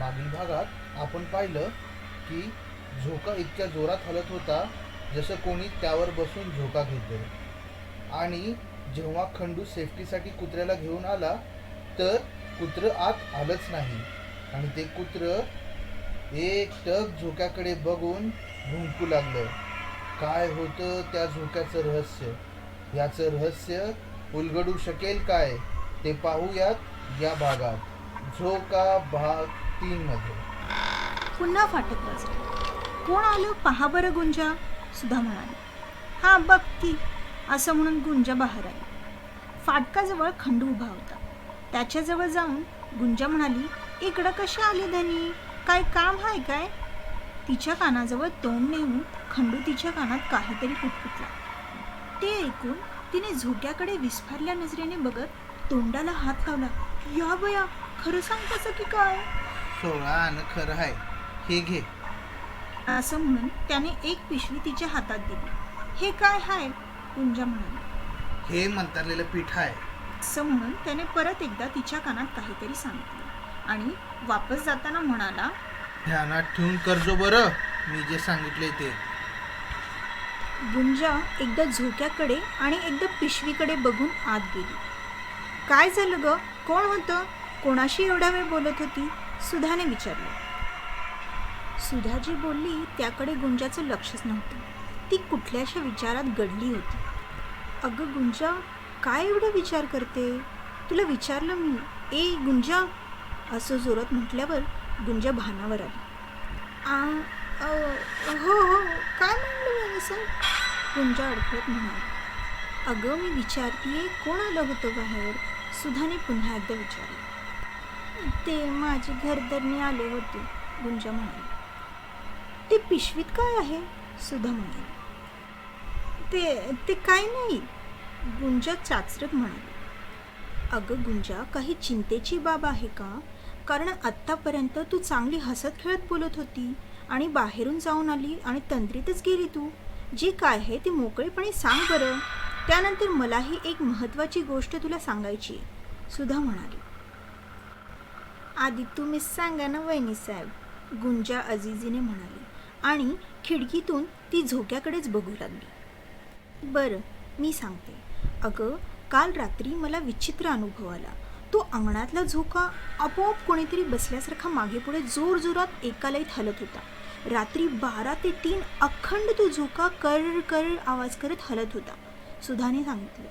मागील भागात आपण पाहिलं की झोका इतक्या जोरात हलत होता जसं कोणी त्यावर बसून झोका घेतोय आणि जेव्हा खंडू सेफ्टीसाठी कुत्र्याला घेऊन आला तर कुत्रं आत आलंच नाही. आणि ते कुत्रं एक टक झोक्याकडे बघून भुंकू लागलं. काय होतं त्या झोक्याचं रहस्य? याचं रहस्य उलगडू शकेल काय? ते पाहूयात या भागात. झोका भाग तीन मध्ये पुन्हा फाटक वाजले कोण आलं? पहा बरं गुंजा. सुधा म्हणाली हा बघ ती असं म्हणून गुंजा बाहेर आली. फाटकाजवळ खंडू उभा होता. त्याच्याजवळ जाऊन गुंजा म्हणाली इकडं कशी आली धनी? काय काम आहे काय? तिच्या कानाजवळ तोंड नेऊन खंडू तिच्या कानात काहीतरी पुटपुटला. ते ऐकून तिने झोक्याकडे विस्फारल्या नजरेने बघत तोंडाला हात लावला या बया खरं सांगताचं की काय? सोळा आणि खरं आहे. हे घे. असं म्हणून त्याने एक पिशवी तिच्या हातात दिली. हे काय हाय? गुंजा म्हणाली. हे मंतरलेलं पीठ आहे असं म्हणून त्याने परत एकदा तिच्या कानात काहीतरी सांगितलं आणि वापस जाताना म्हणाला ध्यानात ठेवून करजो बरं. मी जे सांगितले ते. गुंजा एकदा झोक्याकडे आणि एकदा पिशवीकडे बघून आत गेली. काय झालं ग? कोण होतं? कोणाशी एवढा वेळ बोलत होती? सुधाने विचारलं. सुधा जी बोलली त्याकडे गुंजाचं लक्षच नव्हतं. ती कुठल्याशा विचारात गडली होती. अगं गुंजा काय एवढा विचार करते? तुला विचारलं मी. ए गुंजा असं जोरात म्हटल्यावर गुंजा भानावर आली. आ, हो हो काय म्हणलं सर गुंजा अडखळत म्हणाली. अगं मी विचारतीये कोण आलं होतं बाहेर? सुधाने पुन्हा एकदा विचारलं. ते माझे घरदरने आले होते गुंजा म्हणाली. ते पिशवीत काय आहे? सुधा म्हणाली. ते ते काय नाही गुंजा चाचरत म्हणाली. अगं गुंजा काही चिंतेची बाब आहे का? कारण आत्तापर्यंत तू चांगली हसत खेळत बोलत होती आणि बाहेरून जाऊन आली आणि तंद्रीतच गेली तू. जे काय आहे ते मोकळेपणे सांग बरं. त्यानंतर मलाही एक महत्त्वाची गोष्ट तुला सांगायची आहे सुधा म्हणाली. आधी तुम्हीच सांगा ना वहिनी साहेब गुंजा अजिजीने म्हणाली. आणि खिडकीतून ती झोक्याकडेच बघू लागली. बरं मी सांगते. अगं काल रात्री मला विचित्र अनुभव आला. तो अंगणातला झोका आपोआप कोणीतरी बसल्यासारखा मागे पुढे जोरजोरात एका हलत होता. रात्री बारा ते तीन अखंड तो झोका कर कर आवाज करत हलत होता. सुधाने सांगितलं.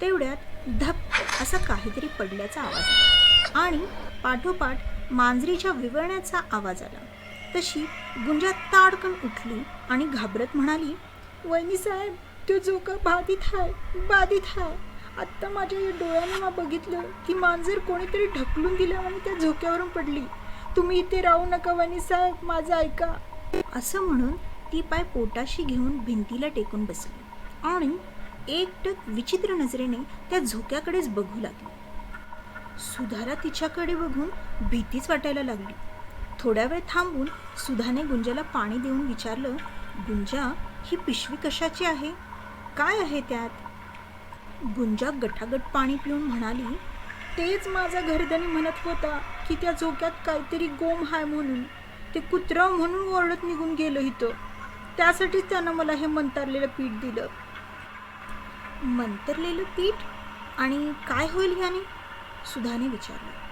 तेवढ्यात धप असा काहीतरी पडल्याचा आवाज आला. आणि पाठोपाठ मांजरीच्या विवळण्याचा आवाज आला. तशी गुंजा ताडकन उठली आणि घाबरत म्हणाली वहिनी साहेब तो झोका बाधित आहे बाधित आहे आत्ता माझ्या या डोळ्याने मा बघितलं की मांजर कोणीतरी ढकलून दिलं आणि त्या झोक्यावरून पडली. तुम्ही इथे राहू नका वनी साहेब माझं ऐका. असं म्हणून ती पाय पोटाशी घेऊन भिंतीला टेकून बसली आणि एकटक विचित्र नजरेने त्या झोक्याकडेच बघू लागली. सुधाला तिच्याकडे बघून भीतीच वाटायला लागली. थोड्या वेळ थांबून सुधाने गुंजाला पाणी देऊन विचारलं गुंजा ही पिशवी कशाची आहे? काय आहे त्यात? गुंजा गटागट पाणी पिऊन म्हणाली तेच माझा घरधनी म्हणत होता की त्या झोक्यात काहीतरी गोम हाय म्हणून. ते कुत्रं म्हणून ओरडत निघून गेलं इथं. त्यासाठीच त्यानं मला हे मंतरलेलं पीठ दिलं. मंतरलेलं पीठ? आणि काय होईल याने? सुधाने विचारलं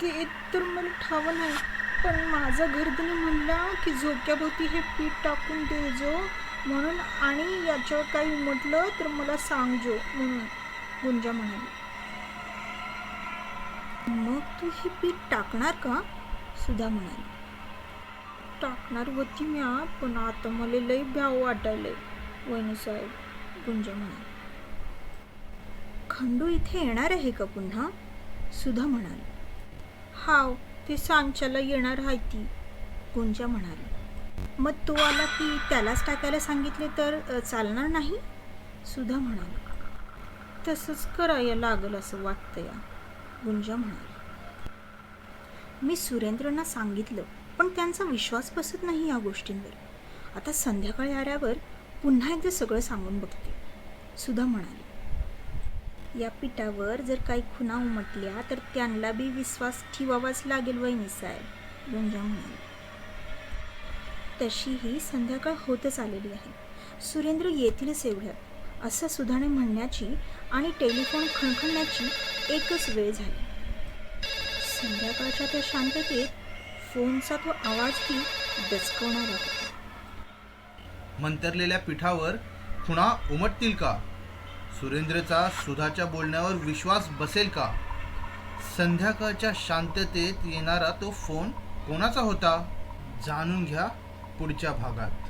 ते तर मला ठावं नाही पण माझा घरदनी म्हणला की झोक्याभोवती हे पीठ टाकून दे जो म्हणून आणि याच्यावर काही म्हटलं तर मला सांगजो म्हणून गुंजा म्हणाली. मग तू हे पीठ टाकणार का? सुधा म्हणाली. टाकणार होती म्या पण आता मला लई भ्याव वाटायलंय वहिनी साहेब गुंजा म्हणाली. खंडू इथे येणार आहे का पुन्हा? सुधा म्हणाली. हाव ते सांच्याला येणार आहे ती गुंजा म्हणाली. मग तो आला की त्यालाच टाकायला सांगितले तर चालणार नाही? सुधा म्हणाली. तसंच करायला लागल असं वाटतं या गुंजा म्हणाली. मी सुरेंद्रना सांगितलं पण त्यांचा विश्वास बसत नाही या गोष्टींवर. आता संध्याकाळी आल्यावर पुन्हा एकदा सगळं सांगून बघते सुधा म्हणाली. या पिठावर जर काही खुणा उमटल्या तर त्यांना बी विश्वास ठेवावाच लागेल वहिनी साहेब गुंजा म्हणाली. तशीही संध्याकाळ होतच आलेली आहे. सुरेंद्र येतीलच एवढ्यात असं सुधाने म्हणण्याची आणि टेलिफोन खणखणण्याची एकच वेळ झाली. संध्याकाळच्या त्या शांततेत फोनचा तो आवाजही दचकवणारा होता. मंतरलेल्या पिठावर खुणा उमटतील का? सुरेंद्रचा सुधाच्या बोलण्यावर विश्वास बसेल का? संध्याकाळच्या शांततेत येणारा तो फोन कोणाचा होता? जाणून घ्या पुढच्या भागात.